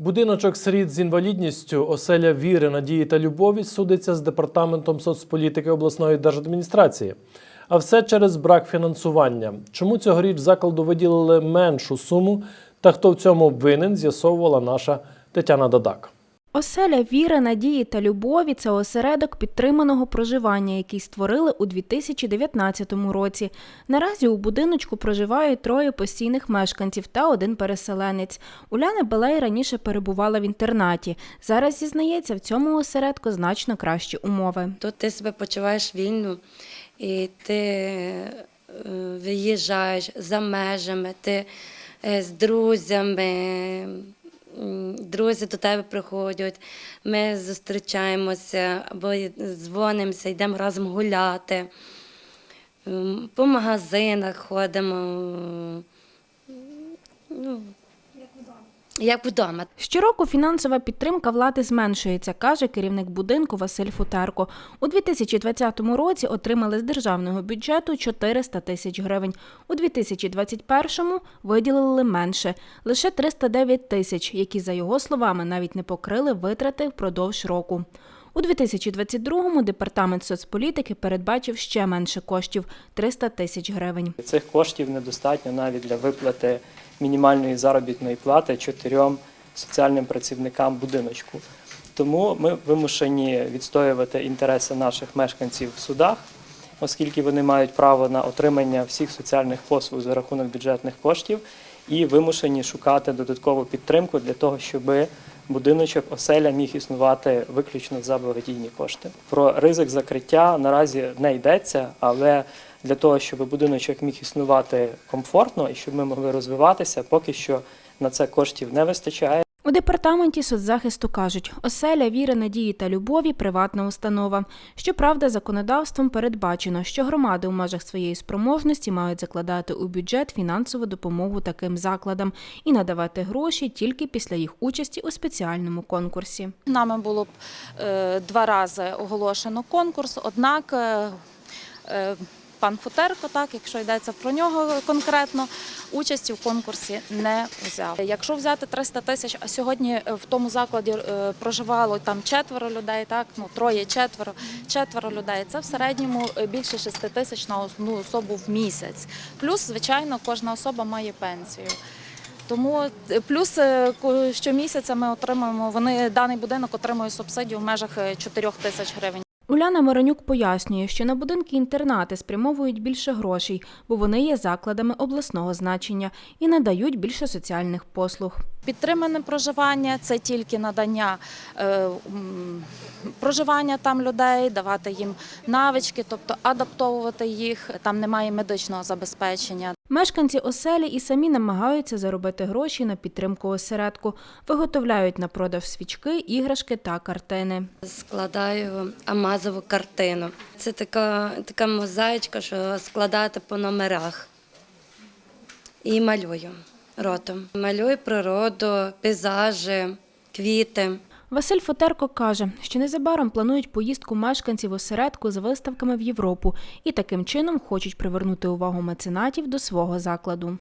Будиночок сиріт з інвалідністю, оселя віри, надії та любові судиться з департаментом соцполітики обласної держадміністрації. А все через брак фінансування. Чому цьогоріч закладу виділили меншу суму та хто в цьому винен, з'ясовувала наша Тетяна Дадак. Оселя віри, надії та любові це осередок підтриманого проживання, який створили у 2019 році. Наразі у будиночку проживають троє постійних мешканців та один переселенець. Уляна Белей раніше перебувала в інтернаті. Зараз зізнається, в цьому осередку значно кращі умови. Тут ти себе почуваєш вільно, і ти е, виїжджаєш за межами, ти е, з друзями, друзі до тебе приходять, ми зустрічаємося або дзвонимося, йдемо разом гуляти, по магазинах ходимо. Ну, як вдома. Щороку фінансова підтримка влади зменшується, каже керівник будинку Василь Футерко. У 2020 році отримали з державного бюджету 400 тисяч гривень. У 2021 виділили менше лише 309 тисяч, які, за його словами, навіть не покрили витрати впродовж року. У 2022-му департамент соцполітики передбачив ще менше коштів 300 тисяч гривень. Цих коштів недостатньо навіть для виплати мінімальної заробітної плати чотирьом соціальним працівникам будиночку. Тому ми вимушені відстоювати інтереси наших мешканців в судах, оскільки вони мають право на отримання всіх соціальних послуг за рахунок бюджетних коштів, і вимушені шукати додаткову підтримку для того, щоб будиночок оселя міг існувати виключно за благодійні кошти. Про ризик закриття наразі не йдеться, але для того, щоб будиночок міг існувати комфортно і щоб ми могли розвиватися, поки що на це коштів не вистачає. У департаменті соцзахисту кажуть, оселя віри, надії та любові приватна установа. Щоправда, законодавством передбачено, що громади у межах своєї спроможності мають закладати у бюджет фінансову допомогу таким закладам і надавати гроші тільки після їх участі у спеціальному конкурсі. Нами було б е, два рази оголошено конкурс, однак е, е, пан Футерко, так, якщо йдеться про нього конкретно, участі в конкурсі не взяв. Якщо взяти 300 тисяч, а сьогодні е, в тому закладі е, проживало там четверо людей, так, ну троє, четверо, четверо людей, це в середньому е, більше 6 тисяч на одну особу в місяць. Плюс, звичайно, кожна особа має пенсію. Тому плюс щомісяця ми отримуємо. Вони даний будинок отримує субсидію в межах е, 4 тисяч гривень. Уляна Моронюк пояснює, що на будинки інтернати спрямовують більше грошей, бо вони є закладами обласного значення і надають більше соціальних послуг. Підтримане проживання це тільки надання е, проживання там людей, давати їм навички, тобто адаптовувати їх. Там немає медичного забезпечення. Мешканці оселі і самі намагаються заробити гроші на підтримку осередку, виготовляють на продаж свічки, іграшки та картини. Складаю амазову картину. Це така, така мозаїчка, що складати по номерах. І малюю ротом. Малюю природу, пейзажі, квіти. Василь Фотерко каже, що незабаром планують поїздку мешканців осередку з виставками в Європу і таким чином хочуть привернути увагу меценатів до свого закладу.